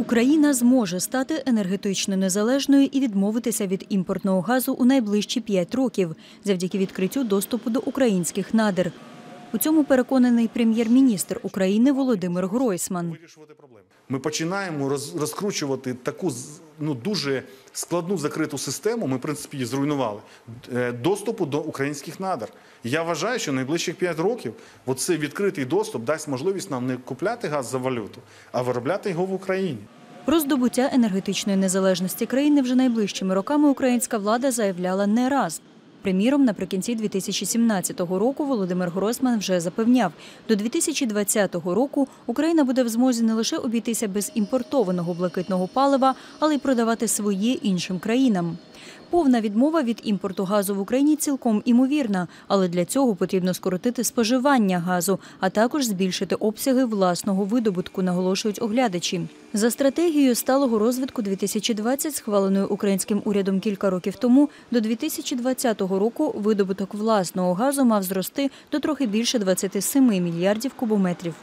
Україна зможе стати енергетично незалежною і відмовитися від імпортного газу у найближчі 5 років завдяки відкриттю доступу до українських надр. У цьому переконаний прем'єр-міністр України Володимир Гройсман. Ми починаємо роз, розкручувати таку ну, дуже складну закриту систему. Ми, в принципі, її зруйнували е, доступу до українських надр. Я вважаю, що найближчих 5 років оцей відкритий доступ дасть можливість нам не купляти газ за валюту, а виробляти його в Україні. Про здобуття енергетичної незалежності країни вже найближчими роками українська влада заявляла не раз. Приміром, наприкінці 2017 року Володимир Гросман вже запевняв, до 2020 року Україна буде в змозі не лише обійтися без імпортованого блакитного палива, але й продавати своє іншим країнам. Повна відмова від імпорту газу в Україні цілком імовірна, але для цього потрібно скоротити споживання газу, а також збільшити обсяги власного видобутку, наголошують оглядачі. За стратегією сталого розвитку 2020, схваленою українським урядом кілька років тому, до 2020 року видобуток власного газу мав зрости до трохи більше 27 мільярдів кубометрів.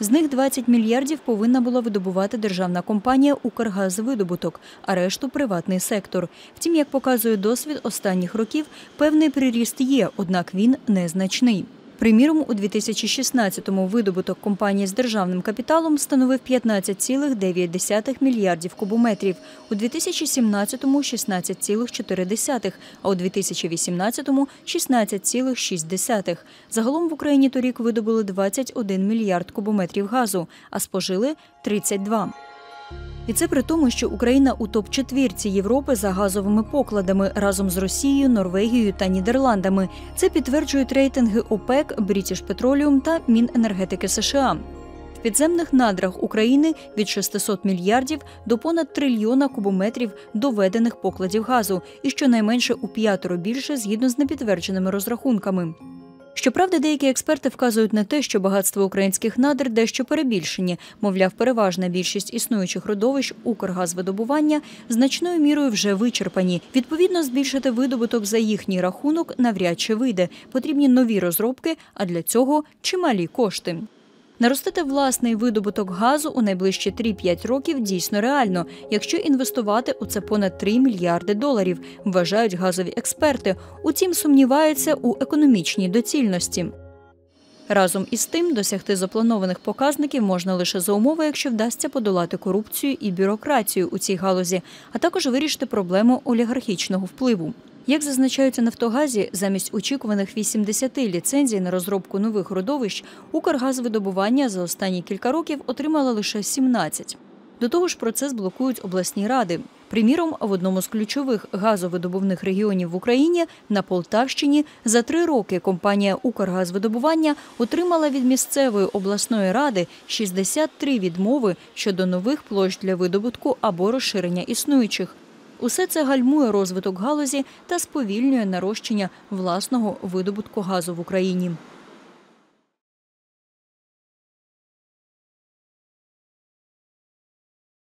З них 20 мільярдів повинна була видобувати державна компанія «Укргазвидобуток», а решту – приватний сектор. Втім, як показує досвід останніх років, певний приріст є, однак він незначний. Приміром, у 2016-му видобуток компанії з державним капіталом становив 15,9 мільярдів кубометрів, у 2017-му – 16,4, а у 2018-му – 16,6. Загалом в Україні торік видобули 21 мільярд кубометрів газу, а спожили – 32. І це при тому, що Україна у топ-четвірці Європи за газовими покладами разом з Росією, Норвегією та Нідерландами. Це підтверджують рейтинги ОПЕК, British Petroleum та Міненергетики США. В підземних надрах України від 600 мільярдів до понад трильйона кубометрів доведених покладів газу, і щонайменше у п'ятеро більше згідно з непідтвердженими розрахунками. Щоправда, деякі експерти вказують на те, що багатство українських надр дещо перебільшені. Мовляв, переважна більшість існуючих родовищ Укргазвидобування значною мірою вже вичерпані. Відповідно, збільшити видобуток за їхній рахунок навряд чи вийде. Потрібні нові розробки, а для цього чималі кошти. Наростити власний видобуток газу у найближчі 3-5 років дійсно реально, якщо інвестувати у це понад 3 мільярди доларів, вважають газові експерти. Утім, сумніваються у економічній доцільності. Разом із тим, досягти запланованих показників можна лише за умови, якщо вдасться подолати корупцію і бюрократію у цій галузі, а також вирішити проблему олігархічного впливу. Як зазначають у Нафтогазі, замість очікуваних 80 ліцензій на розробку нових родовищ, Укргазвидобування за останні кілька років отримала лише 17. До того ж, процес блокують обласні ради. Приміром, в одному з ключових газовидобувних регіонів в Україні на Полтавщині за три роки компанія Укргазвидобування отримала від місцевої обласної ради 63 відмови щодо нових площ для видобутку або розширення існуючих. Усе це гальмує розвиток галузі та сповільнює нарощення власного видобутку газу в Україні.